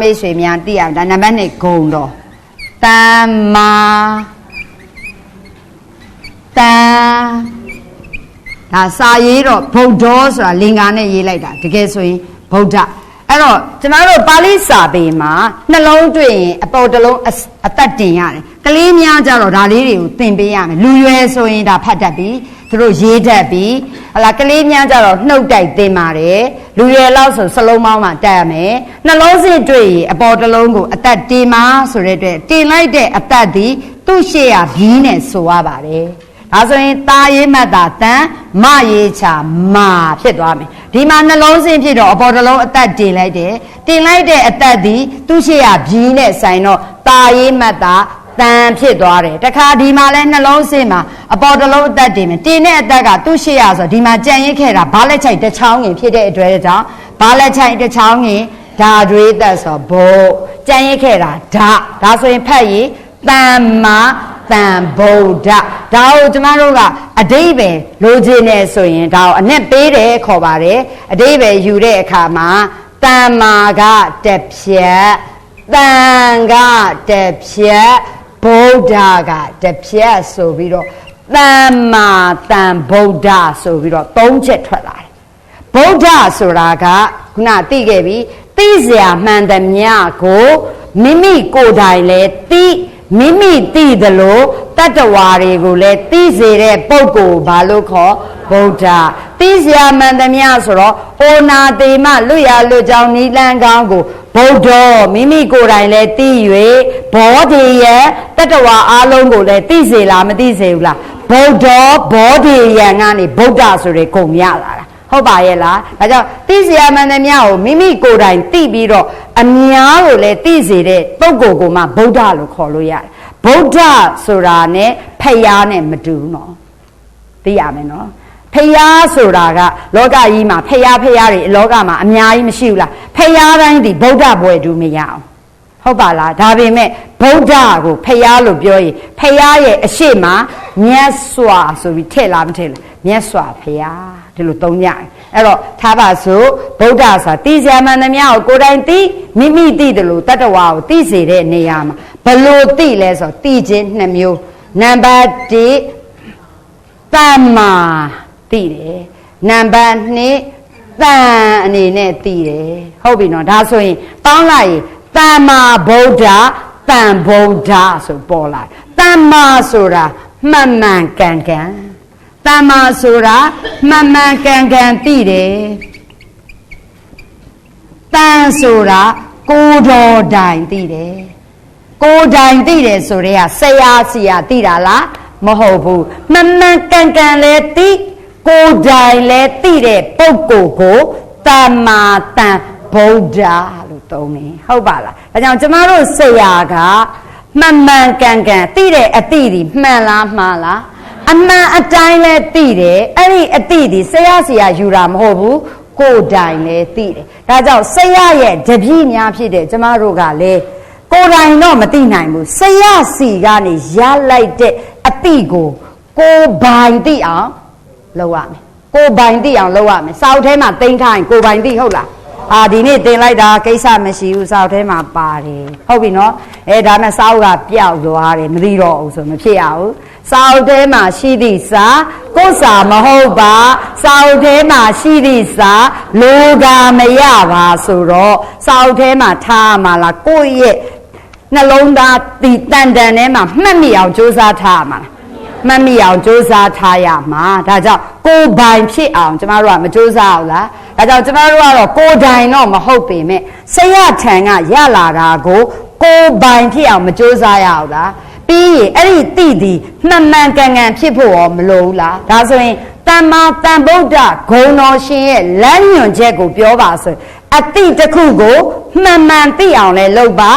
မိတ်ဆွေများသိရဒါနံပါတ်1ဂုံတော်တမ္မာတန်ဒါစာရေးတော့ဗုဒ္ဓဆိုတာလင်္ကာနဲ့ရေးလိုက်တာတကယ်ဆိုရင်ဗုဒ္ဓအဲ့တော့ကျွန်တော်တို့ပါဠိစာပေမှာနှလုံးတွေ့ရင်အပေါ်တစ်လုံးအစအသက်တင်ရတယ်ကလေးများကြတော့ဒါလေးတွေကိုသင်ပေးရမယ်လူရွယ်ဆိုရင်ဒါဖတ်တတ်ပြီ သူတို့ရေးတတ်ပြီဟလာကလေးများကြတော့နှုတ်တိုက်သင်ပါတယ်လူရွယ်လောက်ဆိုစလုံးပေါင်းမှတက်ရမယ်နှလုံးစစ်တွေ့ရင်အပေါ်တစ်လုံးကိုအသက်တင်ပါဆိုတဲ့အတွက်တင်လိုက်တဲ့အသက်ဒီသူ့ရှေ့ရဘီးနဲ့ဆိုရပါတယ်ဒါဆိုရင်ตาရေးမှတ်တာတန်မရေးချာမာဖြစ်သွားမယ်ဒီမှာနှလုံးစင်းဖြစ်တော့အပေါ်တစ်လုံးအသက်တင်လိုက်တယ်တင်လိုက်တဲ့အသက်ဒီသူ့ရှေ့ရဘီးနဲ့ဆိုင်တော့ตาရေးမှတ်တာ တန်ဖြစ်သွားတယ်တခါဒီမှာလဲနှလုံးစင်းမှာအပေါ်တစ်လုံးအသက်တင်မယ်တင်တဲ့အသက်ကသူ့ရှေ့ရဆိုဒီမှာကြံရစ်ခဲ့တာဘားလက်ချိုက်တစ်ချောင်းငင်ဖြစ်တဲ့အတွက်ကြောင့်ဘားလက်ချိုက်တစ်ချောင်းငင်ဓာတွေးသက်ဆိုဘို့ကြံရစ်ခဲ့တာဓာဒါဆိုရင်ဖတ်ရင်တမ္မာတန်ဗုဒ္ဓဒါကိုကျမတို့ကအတိဘယ်လိုချင်နေဆိုရင်ဒါကိုအနဲ့ပေးတယ်ခေါ်ပါတယ်အတိဘယ်ယူတဲ့အခါမှာတမ္မာကတစ်ဖြက်တန်ကတစ်ဖြက် ဗုဒ္ဓကတပြက်ဆိုပြီးတော့တမ္မာတန်ဗုဒ္ဓဆိုပြီးတော့သုံးချက်ထွက်လာတယ်ဗုဒ္ဓဆိုတာကခုနသိခဲ့ပြီသိစရာမှန်သမျှကိုမိမိကိုယ်တိုင်လည်းသိမိမိသိသလိုတတ္တဝါတွေကိုလည်းသိစေတဲ့ပုဂ္ဂိုလ်ဘာလို့ခေါ်ဗုဒ္ဓသိစရာမှန်သမျှဆိုတော့အိုနာတေမလွတ်ရလွတ်ကြောင်းနိလန်းကောင်းကို ဗုဒ္ဓမိမိကိုယ်တိုင်လည်းသိ၍ဘောဓိရဲ့တတ္တဝါအလုံးကိုလည်းသိစေလားမသိစေဘူးလားဗုဒ္ဓဘောဓိယံကနေဗုဒ္ဓဆိုတဲ့ဂုံရလာတာဟုတ်ပါရဲ့လားဒါကြောင့်သိเสียမှန်သမျှကိုမိမိကိုယ်တိုင်သိပြီးတော့အများကိုလည်းသိစေတဲ့ပုဂ္ဂိုလ်ကိုမှဗုဒ္ဓလို့ခေါ်လို့ရတယ်ဗုဒ္ဓဆိုတာ ਨੇ ဖယားနဲ့မတူဘူးနော်သိရမယ်နော် ဖယားဆိုတာကလောကကြီးမှာဖယားဖယားတွေလောကမှာအများကြီးမရှိဘူးလားဖယားတိုင်းဒီဗုဒ္ဓဘွယ်တူမရအောင်ဟုတ်ပါလားဒါပေမဲ့ဗုဒ္ဓကိုဖယားလို့ပြောရင်ဖယားရဲ့အရှိမမြတ်စွာဆိုပြီးထည့်လားမထည့်လားမြတ်စွာဖယားဒီလိုသုံးကြတယ်အဲ့တော့ထားပါစို့ဗုဒ္ဓဆိုတာသိစရာမှန်သမျှကိုကိုယ်တိုင်သိမိမိသိတယ်လို့တတ္တဝါကိုသိစေတဲ့နေရာမှာဘလို့သိလဲဆိုသိခြင်းနှစ်မျိုးနံပါတ်1တမ္မာ သိတယ်နံပါတ်2တန်အနေနဲ့သိတယ်ဟုတ်ပြီနော်ဒါဆိုရင်ပေါင်းလိုက်ရင်တမ္မာဗုဒ္ဓတန်ဗုဒ္ဓဆိုပေါ်လာတမ္မာဆိုတာမှန်မှန်ကန်ကန်တမ္မာဆိုတာမှန်မှန်ကန်ကန်သိတယ်တန်ဆိုတာကိုယ်တော်တိုင်သိတယ်ကိုယ်တိုင်သိတယ်ဆိုတဲ့ကဆရာစီယာသိတာလားမဟုတ်ဘူးမှန်မှန်ကန်ကန်လဲသိ ကိုယ်တိုင်လဲသိတဲ့ပုဂ္ဂိုလ်ကိုတမ္မာတန်ဗုဒ္ဓလို့သုံးတယ်ဟုတ်ပါလားဒါကြောင့်ကျမတို့ဆရာကမှန်မှန်ကန်ကန်သိတဲ့အတိဒီမှန်လားမှားလားအမှန်အတိုင်းလဲသိတယ်အဲ့ဒီအတိဒီဆရာဆရာယူတာမဟုတ်ဘူးကိုယ်တိုင်လဲသိတယ်ဒါကြောင့်ဆရာရဲ့တပည့်များဖြစ်တဲ့ကျမတို့ကလည်းကိုယ်တိုင်တော့မသိနိုင်ဘူးဆရာစီကနေရလိုက်တဲ့အတိကိုကိုယ်ပိုင်သိအောင် လုပ်ရမယ်ကိုယ်ပိုင်သိအောင်လုပ်ရမယ်စောက်ထဲမှာတိမ့်ထားရင်ကိုယ်ပိုင်သိဟုတ်လားအာဒီနေ့တင်လိုက်တာကိစ္စမရှိဘူးစောက်ထဲမှာပါတယ်ဟုတ်ပြီနော်အဲဒါနဲ့စောက်ကပျောက်သွားတယ်မသိတော့ဘူးဆိုမဖြစ်ရဘူးစောက်ထဲမှာရှိသည့်စာကိုယ်စာမဟုတ်ပါစောက်ထဲမှာရှိသည့်စာလိုကမရပါဆိုတော့စောက်ထဲမှာထားမှာလားကိုယ့်ရဲ့နှလုံးသားတည်တန်တန်ထဲမှာမှတ်မိအောင်ကြိုးစားထားမှာလား မှတ်မိအောင်ကြိုးစားထားရမှာဒါကြောင့်ကိုယ်ပိုင်ဖြစ်အောင်ကျမတို့ကမကြိုးစားအောင်လားဒါကြောင့်ကျမတို့ကတော့ကိုယ်တိုင်တော့မဟုတ်ပေမဲ့ဆရာထံကရလာတာကိုကိုယ်ပိုင်ဖြစ်အောင်မကြိုးစားရအောင်လားပြီးရင်အဲ့ဒီတိတိမှန်မှန်ကန်ကန်ဖြစ်ဖို့ရောမလိုဘူးလားဒါဆိုရင်တမ္မာတန်ဗုဒ္ဓဂုံတော်ရှင်ရဲ့လမ်းညွှန်ချက်ကိုပြောပါဆိုအတိတစ်ခုကိုမှန်မှန်သိအောင်လဲလုပ်ပါ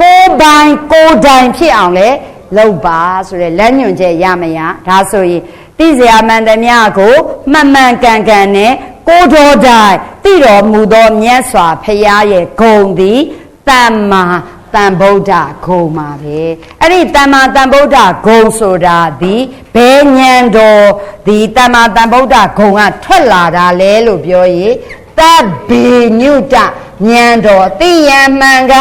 ကိုယ်ပိုင်ကိုယ်တိုင်ဖြစ်အောင်လဲ လုပ်ပါဆိုရဲလက်ညွှန်ချက်ရမရဒါဆိုရင်သိစရာမှန်သမျှကိုမှန်မှန်ကန်ကန်နဲ့ကိုတော်တိုင်သိတော်မူသောမြတ်စွာဘုရားရဲ့ဂုံသည်တမ္မာတန်ဗုဒ္ဓဂုံပါပဲအဲ့ဒီတမ္မာတန်ဗုဒ္ဓဂုံဆိုတာဒီဘယ်ဉာဏ်တော်ဒီတမ္မာတန်ဗုဒ္ဓဂုံကထွက်လာတာလဲလို့ပြောရင်တဗ္ဗေညုတဉာဏ်တော်သိရန်မှန်က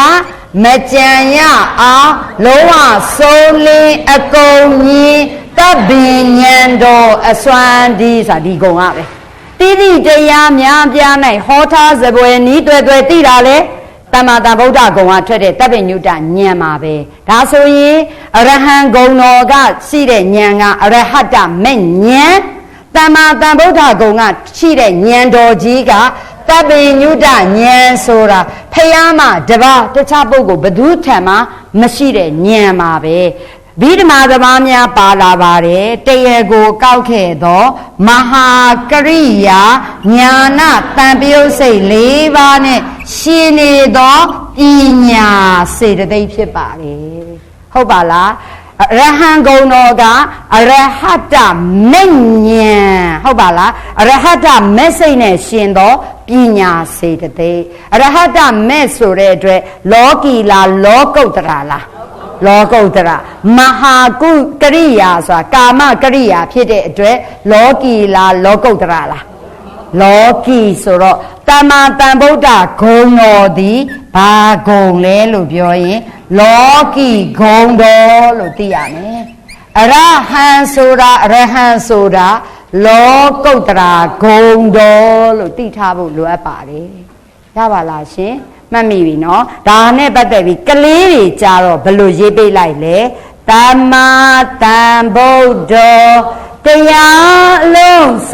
မကြံရအောင်လုံးဝဆုံးလင်းအကုန်ကြီးတပ်ပင်ဉာဏ်တော်အစွမ်းဒီဆိုတာဒီကုံကပဲတိတိတရားများပြား၌ဟောထားစပွဲနီးတွေ့တွေ့သိတာလေတမ္မာတဗုဒ္ဓဂုံကထွက်တဲ့တပ်ပင်ညုတဉာဏ်မှာပဲဒါဆိုရင်အရဟံဂုံတော်ကရှိတဲ့ဉာဏ်ကအရဟတမဲ့ဉာဏ်တမ္မာတဗုဒ္ဓဂုံကရှိတဲ့ဉာဏ်တော်ကြီးက တပ်ပင်ညုတဉာဏ်ဆိုတာဖယားမတပါတခြားပုဂ္ဂိုလ်ဘယ်သူထံမှမရှိတဲ့ဉာဏ်မှာပဲဗိဓမာသမားများပါလာပါတယ်တရေကိုကောက်ခဲ့သောမဟာကရိယာညာနာတန်ပြုတ်စိတ်၄ပါးနဲ့ရှင်နေသောပညာစေတသိက်ဖြစ်ပါတယ်ဟုတ်ပါလား ရဟံဂုံတော်ကအရဟတမေညံဟုတ်ပါလားအရဟတမက်စိတ်နဲ့ရှင်သောပညာစေတသိက်အရဟတမက်ဆိုတဲ့အတွက်လောကီလားလောကုတ္တရာလားလောကုတ္တရာမဟာကုကရိယာဆိုတာကာမကရိယာဖြစ်တဲ့အတွက်လောကီလားလောကုတ္တရာလား လောကီဆိုတော့တမ္မာတန်ဗုဒ္ဓဂုံတော်သည်ဘာဂုံလဲလို့ပြောရင်လောကီဂုံတော်လို့သိရမယ်အရဟံဆိုတာအရဟံဆိုတာလောကုတ္တရာဂုံတော်လို့သိထားဖို့လိုအပ်ပါတယ်ရပါလားရှင်မှတ်မိပြီနော်ဒါနဲ့ပတ်သက်ပြီးကလေးတွေကြတော့ဘယ်လိုရေးပေးလိုက်လဲတမ္မာတန်ဗုဒ္ဓတရားအ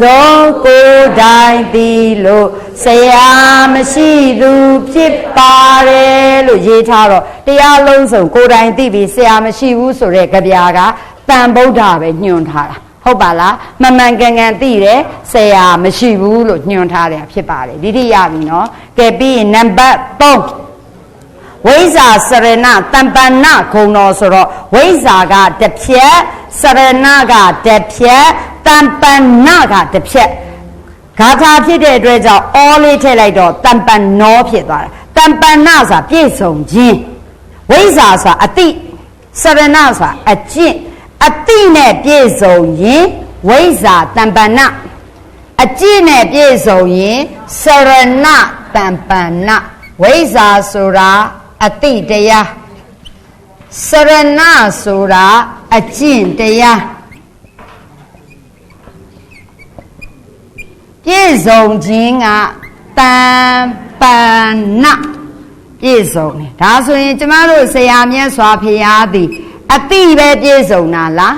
လုံးစုံကိုယ်တိုင်သည်လို့ဆရာမရှိသူဖြစ်ပါတယ်လို့ရေးထားတော့တရားလုံးစုံကိုယ်တိုင်သိပြီးဆရာမရှိဘူးဆိုတဲ့ကြပြာကတန်ဗုဒ္ဓပဲညွှန်ထားတာဟုတ်ပါလားမမှန်ကန်ကန်သိတယ်ဆရာမရှိဘူးလို့ညွှန်ထားတယ်ဖြစ်ပါတယ်ဒီတိရပြီနော်ကဲပြီးရင်နံပါတ်3ဝိဇ္ဇာစရဏတမ္ပန္နဂုံတော်ဆိုတော့ဝိဇ္ဇာကတစ်ဖြက်စရဏကတစ်ဖြက် တမ္ပန္နကတစ်ဖြက်ဂါထာဖြစ်တဲ့အတွက်ကြောင့်အောလေးထည့်လိုက်တော့တမ္ပန္နောဖြစ်သွားတာတမ္ပန္နဆိုတာပြည့်စုံခြင်းဝိဇ္ဇာဆိုတာအတိစရဏဆိုတာအကျင့်အတိနဲ့ပြည့်စုံရင်ဝိဇ္ဇာတမ္ပန္နအကျင့်နဲ့ပြည့်စုံရင်စရဏတမ္ပန္နဝိဇ္ဇာဆိုတာအတိတရားစရဏဆိုတာအကျင့်တရား ပြည့်စုံခြင်းကတမ္ပန္နပြည့်စုံတယ်ဒါဆိုရင်ကျမတို့ဆရာမြတ်စွာဘုရားသည်အတိပဲပြည့်စုံတာလား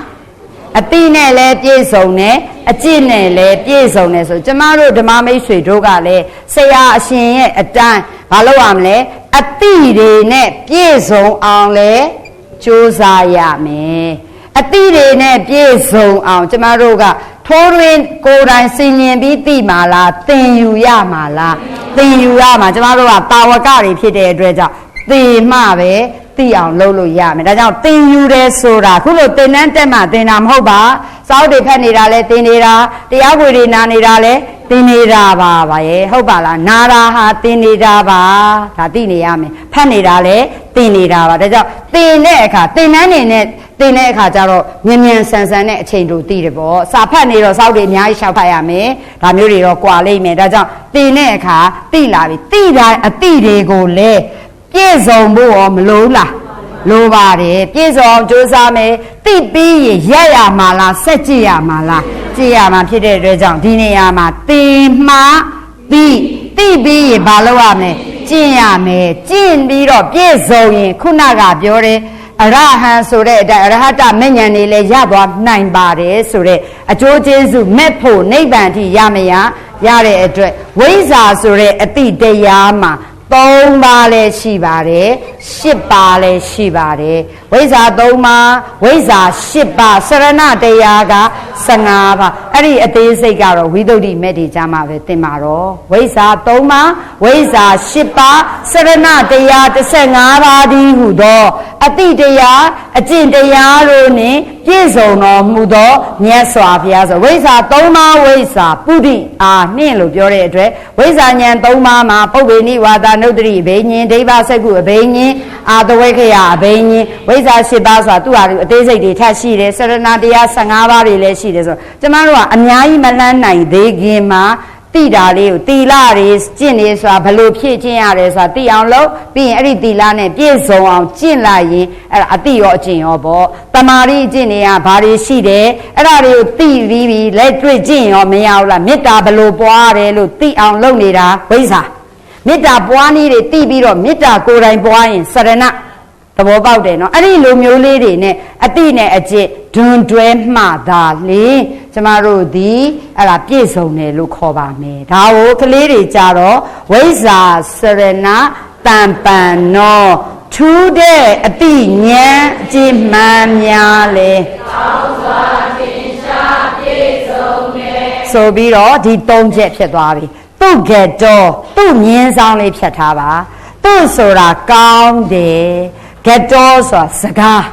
အတိနဲ့လည်းပြည့်စုံတယ်အကျင့်နဲ့လည်းပြည့်စုံတယ်ဆိုကျမတို့ဓမ္မမိတ်ဆွေတို့ကလည်းဆရာအရှင်ရဲ့အတိုင်းမလုပ်ရမလဲအတိတွေနဲ့ပြည့်စုံအောင်လဲကြိုးစားရမယ်အတိတွေနဲ့ပြည့်စုံအောင်ကျမတို့က ထိုးတွင်ကိုယ်တိုင်စင်ញင်ပြီးသိမှာလားသင်ယူရမှာလားသင်ယူရမှာကျမတို့ကတာဝကတွေဖြစ်တဲ့အတွက်ကြောင့်သေမှပဲသိအောင်လုပ်လို့ရမယ်ဒါကြောင့်သင်ယူတယ်ဆိုတာခုလိုသင်တန်းတက်မှသင်တာမဟုတ်ပါစောက်တွေဖက်နေတာလဲသင်နေတာတရားခွေတွေနာနေတာလဲသင်နေတာပါပါရဲ့ဟုတ်ပါလားနာတာဟာသင်နေတာပါဒါသိနေရမယ်ဖက်နေတာလဲသင်နေတာပါဒါကြောင့်သင်တဲ့အခါသင်တန်းနေနဲ့ သင်တဲ့အခါကျတော့မြန်မြန်ဆန်ဆန်နဲ့အချိန်တို့သိတယ်ပေါ့စာဖတ်နေတော့စောက်တွေအများကြီးရှောက်ဖတ်ရမယ်ဒါမျိုးတွေတော့ကြွာလိမ့်မယ်ဒါကြောင့်သင်တဲ့အခါသိလာပြီသိတိုင်းအသိတွေကိုလဲပြည့်စုံဖို့ရောမလို့လားလိုပါတယ်ပြည့်စုံအောင်ကြိုးစားမယ်သိပြီးရင်ရက်ရမှာလားဆက်ကြည့်ရမှာလားကြည့်ရမှာဖြစ်တဲ့အတွက်ကြောင့်ဒီနေရာမှာသင်မှာသိသိပြီးရင်ဘာလုပ်ရမလဲကျင့်ရမယ်ကျင့်ပြီးတော့ပြည့်စုံရင်ခုနကပြောတယ် အရဟံဆိုတဲ့အတိုင်းအရဟတမဉ္ဇဉ်တွေလည်းရသွားနိုင်ပါတယ်ဆိုတဲ့အကျိုးကျေးဇူးမဲ့ဖို့နိဗ္ဗာန်ထိရမရရတဲ့အတွက်ဝိဇ္ဇာဆိုတဲ့အတိတရားမှာ ၃ပါးလည်းရှိပါတယ်၈ပါးလည်းရှိပါတယ်ဝိဇ္ဇာ၃ပါးဝိဇ္ဇာ၈ပါးစရဏတရားက15ပါးအဲ့ဒီအသေးစိတ်ကတော့ဝိသုဒ္ဓိမဲ့ဒီကြမှာပဲသင်ပါတော့ဝိဇ္ဇာ၃ပါးဝိဇ္ဇာ၈ပါးစရဏတရား15ပါးဒီဟုသောအတိတရားအကျင့်တရားတို့နှင့် ပြည့်စုံတော်မူသောမြတ်စွာဘုရားဆိုဝိဇ္ဇာ၃ပါးဝိဇ္ဇာပုဒိအာနှင့်လို့ပြောတဲ့အတွက်ဝိဇ္ဇာဉာဏ်၃ပါးမှာပုပ္ပေနိဝါဒနုတ္တိအဘိညာဉ်ဒိဗ္ဗစက္ကုအဘိညာဉ်အာတဝိခယအဘိညာဉ်ဝိဇ္ဇာ၈ပါးဆိုတာသူ့ဟာအသေးစိတ်တွေထပ်ရှိတယ်စရဏတရား15ပါးတွေလည်းရှိတယ်ဆိုတော့ကျမတို့ကအများကြီးမလှမ်းနိုင်သေးခင်မှာ တတိတာလေးကိုတီလာတွေကျင့်နေဆိုတာဘလို့ဖြည့်ကျင့်ရတယ်ဆိုတာသိအောင်လုပ်ပြီးရင်အဲ့ဒီတီလာနဲ့ပြည့်စုံအောင်ကျင့်လိုက်ရင်အဲ့ဒါအတိရောအကျင့်ရောပေါ့တမာရီအကျင့်တွေကဘာတွေရှိတယ်အဲ့ဒါတွေကိုသိပြီးပြီးလက်တွေ့ကျင့်ရောမရဘူးလားမေတ္တာဘလို့ပွားတယ်လို့သိအောင်လုပ်နေတာဝိဇ္ဇာမေတ္တာပွားနည်းတွေသိပြီးတော့မေတ္တာကိုယ်တိုင်ပွားရင်စရဏ သဘောပေါက်တယ်နော်အဲ့ဒီလိုမျိုးလေးတွေနဲ့အတိနဲ့အကျင့်ဒွန်တွဲမှသာလေကျမတို့ဒီအဲ့ဒါပြည့်စုံတယ်လို့ခေါ်ပါမယ်ဒါကိုကလေးတွေကြတော့ဝိဇ္ဇာစရဏတံပံနောထူးတဲ့အတိဉာဏ်အကျင့်မှန်များလေဆိုပြီးတော့ဒီ၃ချက်ဖြစ်သွားပြီသူ့ကဲတော့သူ့မြင်းဆောင်လေးဖြတ်ထားပါသူ့ဆိုတာကောင်းတယ် ကဲတော့ဆိုတာစကား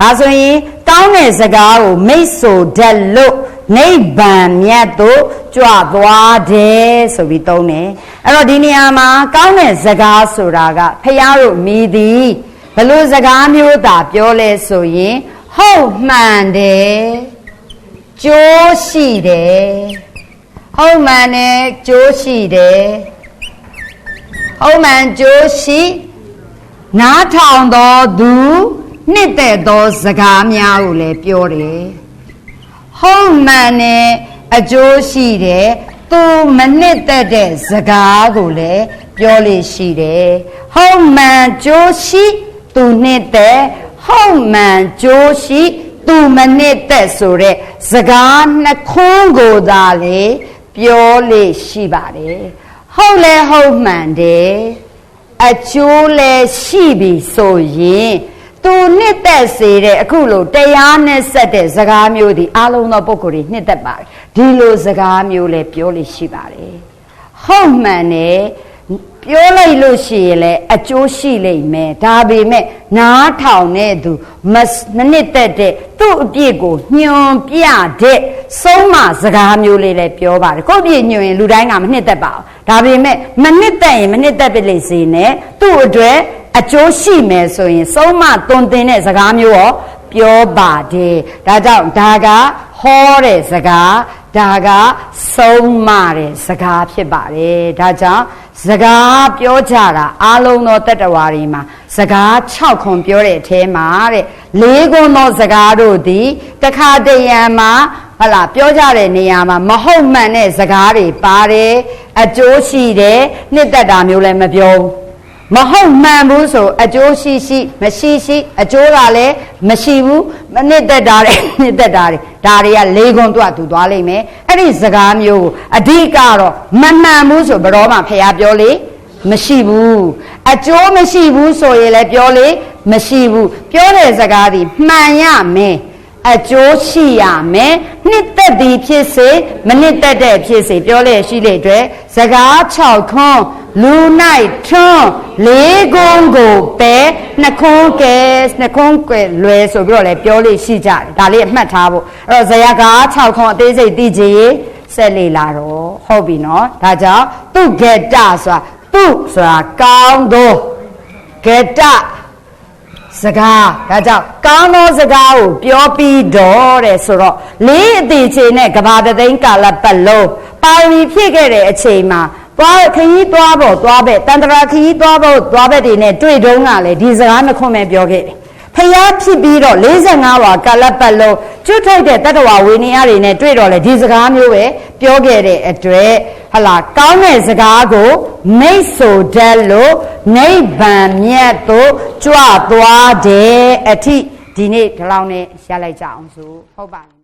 ဒါဆိုရင်ကောင်းတဲ့စကားကိုမိတ်ဆိုတတ်လို့နိဗ္ဗာန်မြတ်သို့ကြွသွားတယ်ဆိုပြီးသုံးတယ်အဲ့တော့ဒီနေရာမှာကောင်းတဲ့စကားဆိုတာကဖះတို့မိသည်ဘလို့စကားမျိုးသာပြောလဲဆိုရင်ဟုတ်မှန်တယ်ကြိုးရှိတယ်ဟုတ်မှန်တယ်ကြိုးရှိတယ်ဟုတ်မှန်ကြိုးရှိ နားထောင်တော်သူနှစ်သက်သောစကားများကိုလည်းပြောတယ်ဟုတ်မှန်တယ်အကျိုးရှိတယ်သူမနှစ်သက်တဲ့စကားကိုလည်းပြောလို့ရှိတယ်ဟုတ်မှန်ကြိုးရှိသူနှစ်သက်ဟုတ်မှန်ကြိုးရှိသူမနှစ်သက်ဆိုတဲ့စကားနှခွန်းကိုသာလေပြောလို့ရှိပါတယ်ဟုတ်လဲဟုတ်မှန်တယ် အကျိုးလည်းရှိပြီဆိုရင်သူနှစ်သက်စေတဲ့အခုလိုတရားနဲ့ဆက်တဲ့စကားမျိုးဒီအလုံးသောပုဂ္ဂိုလ်တွေနှစ်သက်ပါတယ်ဒီလိုစကားမျိုးလည်းပြောလို့ရှိပါတယ်ဟုတ်မှန်တယ်ပြောလိုက်လို့ရှိရင်လည်းအကျိုးရှိလိမ့်မယ်ဒါပေမဲ့နားထောင်တဲ့သူမနှစ်သက်တဲ့သူ့အပြစ်ကိုညွန်ပြတဲ့ ဆုံးမစကားမျိုးလေးလည်းပြောပါတယ်ကိုယ့်ပြစ်ညွန်ရင်လူတိုင်းကမနှစ်သက်ပါဘူးဒါပေမဲ့မနှစ်သက်ရင်မနှစ်သက်ပြလိမ့်စေနဲ့သူ့အတွက်အကျိုးရှိမယ်ဆိုရင် ဆုံးမသွန်သင်တဲ့စကားမျိုးရောပြောပါတယ်ဒါကြောင့်ဒါကဟောတဲ့စကားဒါကဆုံးမတဲ့စကားဖြစ်ပါတယ်ဒါကြောင့်စကားပြောကြတာအလုံးသောတတ္တဝါတွေမှာစကား6ခွန်ပြောတဲ့အထဲမှာတဲ့၄ခွန်သောစကားတို့သည်တခါတရံမှာ ဟလာပြောကြတဲ့နေရာမှာမဟုတ်မှန်တဲ့စကားတွေပါတယ်အကျိုးရှိတယ်နှစ်သက်တာမျိုးလည်းမပြောဘူးမဟုတ်မှန်ဘူးဆိုအကျိုးရှိရှိမရှိရှိအကျိုးကလည်းမရှိဘူးမနစ်သက်တာတွေနှစ်သက်တာတွေဒါတွေကလေးခွန်းတွသူသွားလိမ့်မယ်အဲ့ဒီစကားမျိုးကိုအဓိကတော့မမှန်ဘူးဆိုဘရောမှဖះပြောလေမရှိဘူးအကျိုးမရှိဘူးဆိုရင်လည်းပြောလေမရှိဘူးပြောတဲ့စကားဒီမှန်ရမယ် အကျိုးရှိရမယ်နှစ်သက်သည်ဖြစ်စေမနှစ်သက်တဲ့ဖြစ်စေပြောလေရှိလေအတွက်စကား6ခွန်းလူ၌ထွန်းလေးကုန်းကိုပဲနှခုံးကဲနှခုံးကွယ်လွယ်ဆိုပြီးတော့လည်းပြောလို့ရှိကြတယ်ဒါလေးအမှတ်ထားဖို့အဲ့တော့ဇယကား6ခွန်းအသေးစိတ်သိကြည်ဆက်လေလာတော့ဟုတ်ပြီနော်ဒါကြောင့်သူဂေတဆိုတာသူဆိုတာကောင်းသောဂေတ စကားဒါကြောင့်ကောင်းသောစကားကိုပြောပြီးတော့တဲ့ဆိုတော့လေးအသေးချေနဲ့ကဘာတသိန်းကာလပတ်လုံးပါရမီဖြည့်ခဲ့တဲ့အချိန်မှာသွားခရီးသွားဖို့သွားပဲတန်တရာခရီးသွားဖို့သွားပဲတွေနဲ့တွေ့တုန်းကလည်းဒီစကားနှခွန်းပဲပြောခဲ့တယ် ဖျားဖြစ်ပြီးတော့45ဝါကာလပတ်လုံးကျွတ်ထိုက်တဲ့တတ္တဝဝေနေရတွေနဲ့တွေ့တော့လေဒီစကားမျိုးပဲပြောခဲ့တဲ့အတွက်ဟလာကောင်းတဲ့စကားကိုမိတ်ဆိုတတ်လို့နိဗ္ဗာန်မြတ်သို့ကြွသွားတယ်အထိဒီနေ့ဒီလောက်နဲ့ရလိုက်ကြအောင်ဆိုဟုတ်ပါ